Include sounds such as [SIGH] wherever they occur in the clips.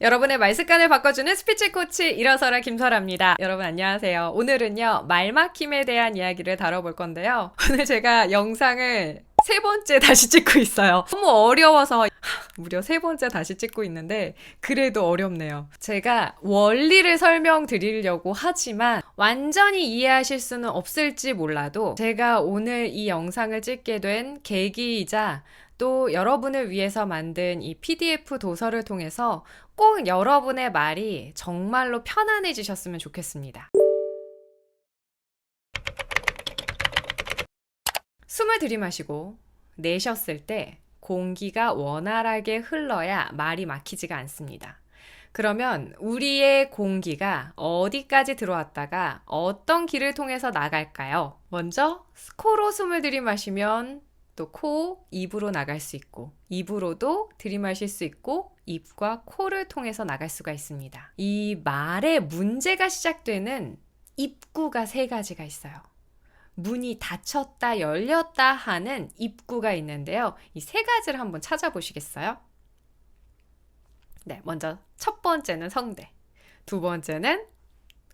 여러분의 말 습관을 바꿔주는 스피치 코치 일어서라 김설아입니다. 여러분 안녕하세요. 오늘은요 말 막힘에 대한 이야기를 다뤄볼 건데요. [LAUGHS] 오늘 제가 영상을 세 번째 다시 찍고 있어요. 너무 어려워서 [LAUGHS] 무려 세 번째 다시 찍고 있는데 그래도 어렵네요. 제가 원리를 설명드리려고 하지만 완전히 이해하실 수는 없을지 몰라도 제가 오늘 이 영상을 찍게 된 계기이자 또 여러분을 위해서 만든 이 PDF 도서를 통해서 꼭 여러분의 말이 정말로 편안해지셨으면 좋겠습니다. 숨을 들이마시고 내셨을 때 공기가 원활하게 흘러야 말이 막히지가 않습니다. 그러면 우리의 공기가 어디까지 들어왔다가 어떤 길을 통해서 나갈까요? 먼저 코로 숨을 들이마시면 또 코, 입으로 나갈 수 있고 입으로도 들이마실 수 있고 입과 코를 통해서 나갈 수가 있습니다. 이 말의 문제가 시작되는 입구가 세 가지가 있어요. 문이 닫혔다 열렸다 하는 입구가 있는데요. 이 세 가지를 한번 찾아보시겠어요? 네, 먼저 첫 번째는 성대. 두 번째는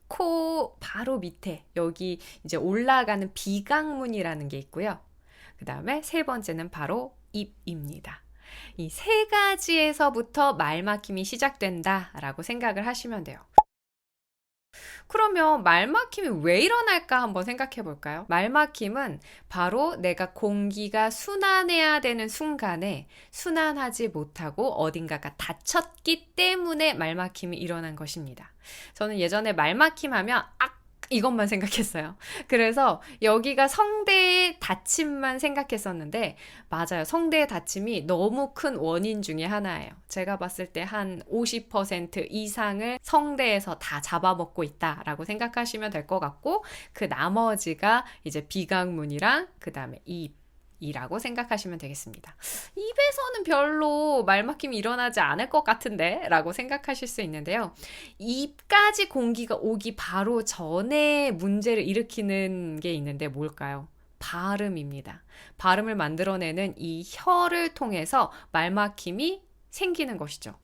코 바로 밑에 여기 이제 올라가는 비강문이라는 게 있고요. 그 다음에 세 번째는 바로 입입니다. 이 세 가지에서부터 말 막힘이 시작된다라고 생각을 하시면 돼요. 그러면 말 막힘이 왜 일어날까 한번 생각해 볼까요? 말 막힘은 바로 내가 공기가 순환해야 되는 순간에 순환하지 못하고 어딘가가 닫혔기 때문에 말 막힘이 일어난 것입니다. 저는 예전에 말 막힘 하면 악 이것만 생각했어요. 그래서 여기가 성대의 닫힘만 생각했었는데, 맞아요. 성대의 닫힘이 너무 큰 원인 중에 하나예요. 제가 봤을 때 한 50% 이상을 성대에서 다 잡아먹고 있다라고 생각하시면 될 것 같고, 그 나머지가 이제 비강문이랑 그 다음에 입, 이라고 생각하시면 되겠습니다. 입에서는 별로 말막힘이 일어나지 않을 것 같은데 라고 생각하실 수 있는데요. 입까지 공기가 오기 바로 전에 문제를 일으키는 게 있는데 뭘까요? 발음입니다. 발음을 만들어내는 이 혀를 통해서 말막힘이 생기는 것이죠.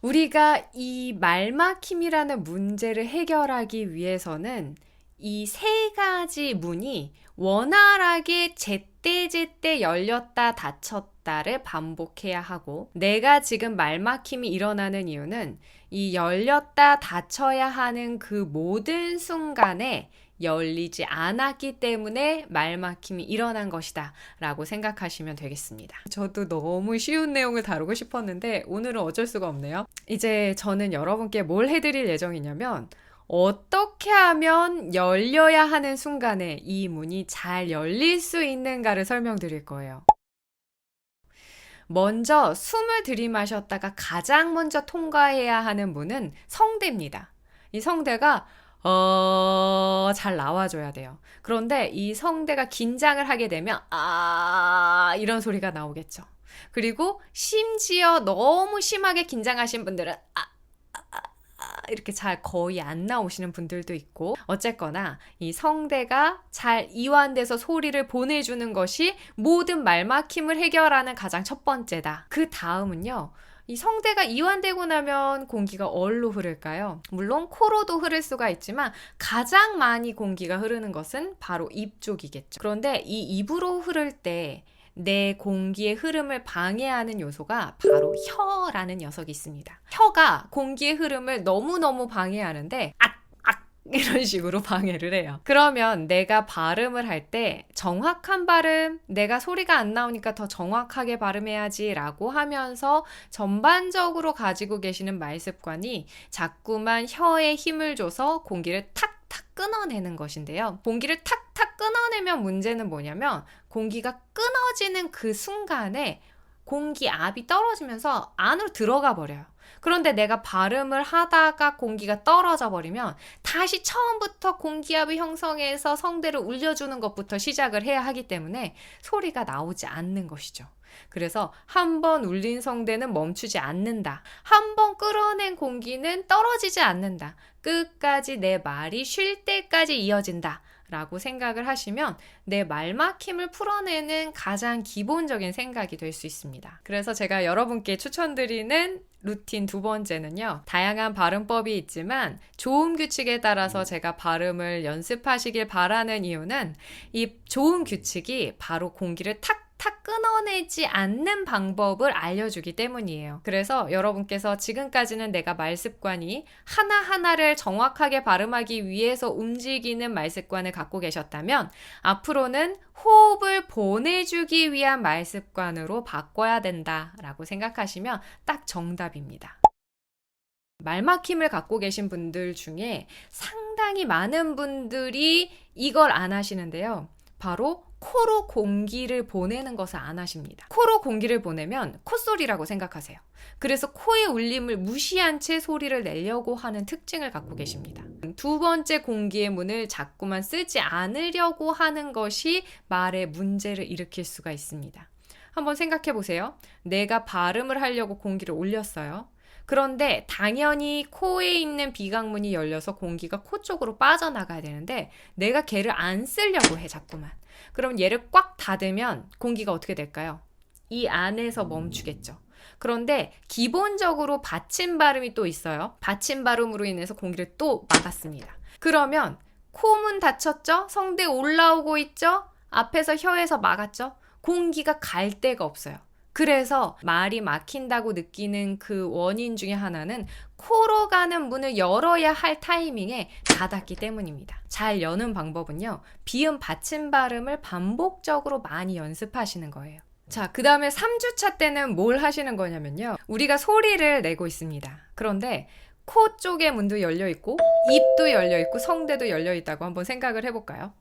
우리가 이 말막힘이라는 문제를 해결하기 위해서는 이 세 가지 문이 원활하게 제때 제때 열렸다 닫혔다를 반복해야 하고 내가 지금 말막힘이 일어나는 이유는 이 열렸다 닫혀야 하는 그 모든 순간에 열리지 않았기 때문에 말막힘이 일어난 것이다 라고 생각하시면 되겠습니다. 저도 너무 쉬운 내용을 다루고 싶었는데 오늘은 어쩔 수가 없네요. 이제 저는 여러분께 뭘 해드릴 예정이냐면 어떻게 하면 열려야 하는 순간에 이 문이 잘 열릴 수 있는가를 설명드릴 거예요. 먼저 숨을 들이마셨다가 가장 먼저 통과해야 하는 문은 성대입니다. 이 성대가 어, 잘 나와줘야 돼요. 그런데 이 성대가 긴장을 하게 되면, 아, 이런 소리가 나오겠죠. 그리고 심지어 너무 심하게 긴장하신 분들은, 아, 이렇게 잘 거의 안 나오시는 분들도 있고 어쨌거나 이 성대가 잘 이완돼서 소리를 보내주는 것이 모든 말막힘을 해결하는 가장 첫 번째다. 그 다음은요. 이 성대가 이완되고 나면 공기가 어디로 흐를까요? 물론 코로도 흐를 수가 있지만 가장 많이 공기가 흐르는 것은 바로 입 쪽이겠죠. 그런데 이 입으로 흐를 때 내 공기의 흐름을 방해하는 요소가 바로 혀라는 녀석이 있습니다. 혀가 공기의 흐름을 너무너무 방해하는데! 이런 식으로 [LAUGHS] 방해를 해요. 그러면 내가 발음을 할 때 정확한 발음, 내가 소리가 안 나오니까 더 정확하게 발음해야지 라고 하면서 전반적으로 가지고 계시는 말 습관이 자꾸만 혀에 힘을 줘서 공기를 탁탁 끊어내는 것인데요. 공기를 탁탁 끊어내면 문제는 뭐냐면 공기가 끊어지는 그 순간에 공기 압이 떨어지면서 안으로 들어가 버려요. 그런데 내가 발음을 하다가 공기가 떨어져 버리면 다시 처음부터 공기압을 형성해서 성대를 울려주는 것부터 시작을 해야 하기 때문에 소리가 나오지 않는 것이죠. 그래서 한 번 울린 성대는 멈추지 않는다. 한 번 끌어낸 공기는 떨어지지 않는다. 끝까지 내 말이 쉴 때까지 이어진다. 라고 생각을 하시면 내 말막힘을 풀어내는 가장 기본적인 생각이 될 수 있습니다. 그래서 제가 여러분께 추천드리는 루틴 두 번째는요. 다양한 발음법이 있지만 좋은 규칙에 따라서 제가 발음을 연습하시길 바라는 이유는 이 좋은 규칙이 바로 공기를 탁 탁 끊어내지 않는 방법을 알려주기 때문이에요. 그래서 여러분께서 지금까지는 내가 말 습관이 하나하나를 정확하게 발음하기 위해서 움직이는 말 습관을 갖고 계셨다면 앞으로는 호흡을 보내주기 위한 말 습관으로 바꿔야 된다라고 생각하시면 딱 정답입니다. 말막힘을 갖고 계신 분들 중에 상당히 많은 분들이 이걸 안 하시는데요. 바로 코로 공기를 보내는 것을 안 하십니다. 코로 공기를 보내면 콧소리라고 생각하세요. 그래서 코의 울림을 무시한 채 소리를 내려고 하는 특징을 갖고 계십니다. 두 번째 공기의 문을 자꾸만 쓰지 않으려고 하는 것이 말에 문제를 일으킬 수가 있습니다. 한번 생각해 보세요. 내가 발음을 하려고 공기를 올렸어요. 그런데 당연히 코에 있는 비강문이 열려서 공기가 코 쪽으로 빠져나가야 되는데 내가 걔를 안 쓰려고 해 자꾸만. 그럼 얘를 꽉 닫으면 공기가 어떻게 될까요? 이 안에서 멈추겠죠. 그런데 기본적으로 받침 발음이 또 있어요. 받침 발음으로 인해서 공기를 또 막았습니다. 그러면 코문 닫혔죠? 성대 올라오고 있죠? 앞에서 혀에서 막았죠? 공기가 갈 데가 없어요. 그래서 말이 막힌다고 느끼는 그 원인 중에 하나는 코로 가는 문을 열어야 할 타이밍에 닫았기 때문입니다. 잘 여는 방법은요, 비음 받침 발음을 반복적으로 많이 연습하시는 거예요. 자, 그 다음에 3주차 때는 뭘 하시는 거냐면요. 우리가 소리를 내고 있습니다. 그런데 코 쪽의 문도 열려 있고, 입도 열려 있고, 성대도 열려 있다고 한번 생각을 해볼까요?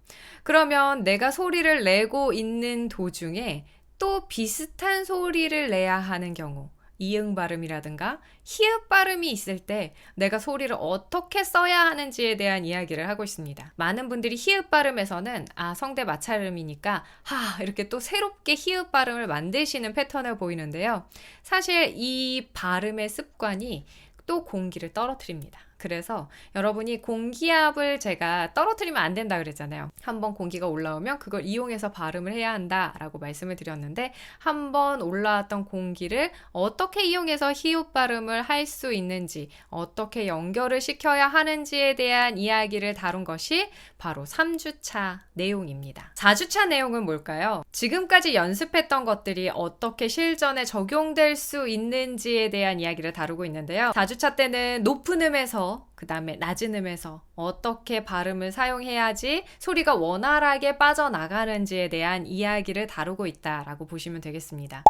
그러면 내가 소리를 내고 있는 도중에 또 비슷한 소리를 내야 하는 경우, 이응 발음이라든가 히읗 발음이 있을 때 내가 소리를 어떻게 써야 하는지에 대한 이야기를 하고 있습니다. 많은 분들이 히읗 발음에서는 아 성대 마찰음이니까 하 이렇게 또 새롭게 히읗 발음을 만드시는 패턴을 보이는데요. 사실 이 발음의 습관이 또 공기를 떨어뜨립니다. 그래서 여러분이 공기압을 제가 떨어뜨리면 안 된다 그랬잖아요. 한번 공기가 올라오면 그걸 이용해서 발음을 해야 한다라고 말씀을 드렸는데 한번 올라왔던 공기를 어떻게 이용해서 히읗 발음을 할 수 있는지 어떻게 연결을 시켜야 하는지에 대한 이야기를 다룬 것이 바로 3주차 내용입니다. 4주차 내용은 뭘까요? 지금까지 연습했던 것들이 어떻게 실전에 적용될 수 있는지에 대한 이야기를 다루고 있는데요. 4주차 때는 높은 음에서 그 다음에 낮은 음에서 어떻게 발음을 사용해야지 소리가 원활하게 빠져나가는지에 대한 이야기를 다루고 있다라고 보시면 되겠습니다.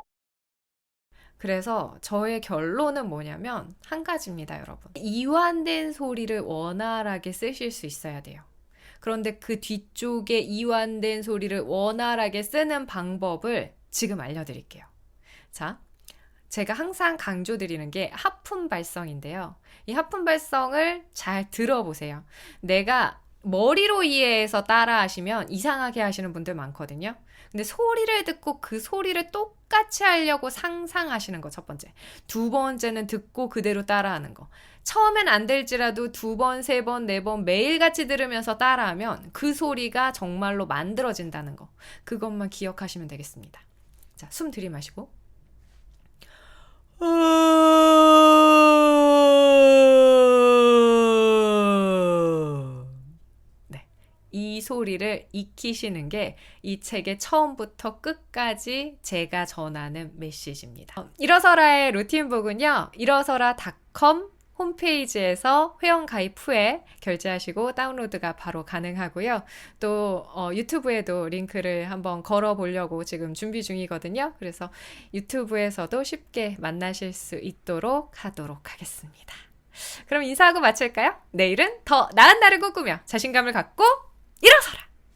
그래서 저의 결론은 뭐냐면 한 가지입니다, 여러분. 이완된 소리를 원활하게 쓰실 수 있어야 돼요. 그런데 그 뒤쪽에 이완된 소리를 원활하게 쓰는 방법을 지금 알려드릴게요. 자, 제가 항상 강조드리는 게 하품 발성인데요. 이 하품 발성을 잘 들어보세요. 내가 머리로 이해해서 따라 하시면 이상하게 하시는 분들 많거든요. 근데 소리를 듣고 그 소리를 똑같이 하려고 상상하시는 거 첫 번째. 두 번째는 듣고 그대로 따라하는 거. 처음엔 안 될지라도 두 번, 세 번, 네 번 매일같이 들으면서 따라하면 그 소리가 정말로 만들어진다는 거. 그것만 기억하시면 되겠습니다. 자, 숨 들이마시고. 네. 이 소리를 익히시는 게 이 책의 처음부터 끝까지 제가 전하는 메시지입니다. 일어서라의 루틴북은요, 일어서라닷컴 홈페이지에서 회원 가입 후에 결제하시고 다운로드가 바로 가능하고요. 또 어, 유튜브에도 링크를 한번 걸어 보려고 지금 준비 중이거든요. 그래서 유튜브에서도 쉽게 만나실 수 있도록 하도록 하겠습니다. 그럼 인사하고 마칠까요? 내일은 더 나은 날을 꿈꾸며 자신감을 갖고 일어서라!